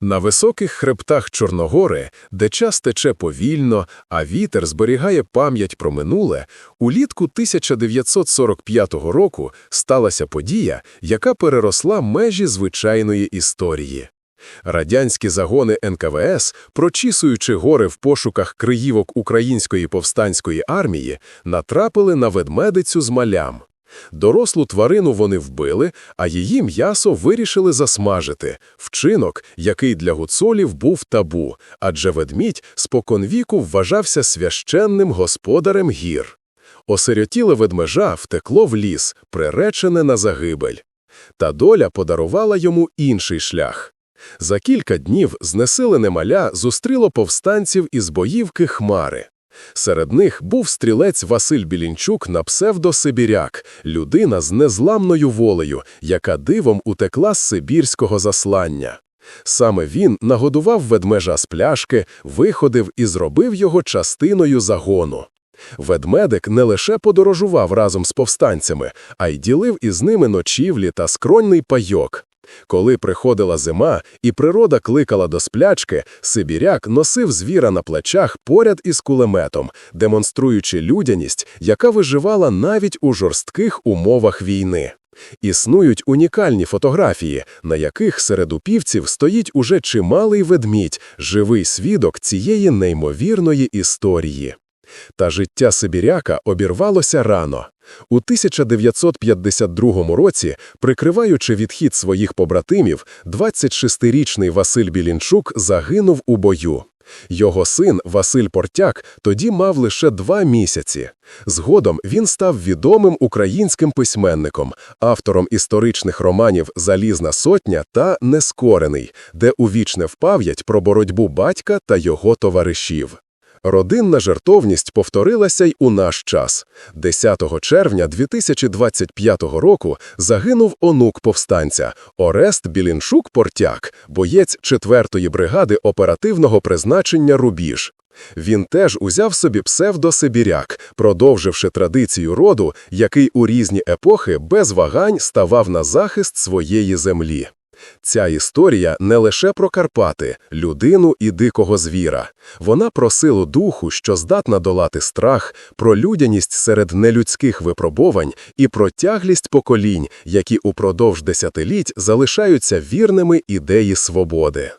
На високих хребтах Чорногори, де час тече повільно, а вітер зберігає пам'ять про минуле, улітку 1945 року сталася подія, яка переросла межі звичайної історії. Радянські загони НКВС, прочісуючи гори в пошуках криївок української повстанської армії, натрапили на ведмедицю з малям. Дорослу тварину вони вбили, а її м'ясо вирішили засмажити – вчинок, який для гуцолів був табу, адже ведмідь споконвіку вважався священним господарем гір. Осиротіле ведмежа втекло в ліс, приречене на загибель. Та доля подарувала йому інший шлях. За кілька днів знесилене маля зустріло повстанців із боївки Хмари. Серед них був стрілець Василь Білінчук на псевдо Сибіряк, людина з незламною волею, яка дивом утекла з сибірського заслання. Саме він нагодував ведмежа з пляшки, виходив і зробив його частиною загону. Ведмедик не лише подорожував разом з повстанцями, а й ділив із ними ночівлі та скронний пайок. Коли приходила зима і природа кликала до сплячки, Сибіряк носив звіра на плечах поряд із кулеметом, демонструючи людяність, яка виживала навіть у жорстких умовах війни. Існують унікальні фотографії, на яких серед упівців стоїть уже чималий ведмідь, живий свідок цієї неймовірної історії. Та життя Сибіряка обірвалося рано. У 1952 році, прикриваючи відхід своїх побратимів, 26-річний Василь Білінчук загинув у бою. Його син Василь Портяк тоді мав лише два місяці. Згодом він став відомим українським письменником, автором історичних романів Залізна сотня та Нескорений, де увічне впав'ять про боротьбу батька та його товаришів. Родинна жертовність повторилася й у наш час. 10 червня 2025 року загинув онук повстанця Орест Біліншук-Портяк, боєць 4-ї бригади оперативного призначення «Рубіж». Він теж узяв собі псевдо-Сибіряк, продовживши традицію роду, який у різні епохи без вагань ставав на захист своєї землі. Ця історія не лише про Карпати, людину і дикого звіра. Вона про силу духу, що здатна долати страх, про людяність серед нелюдських випробувань і про тяглість поколінь, які упродовж десятиліть залишаються вірними ідеї свободи.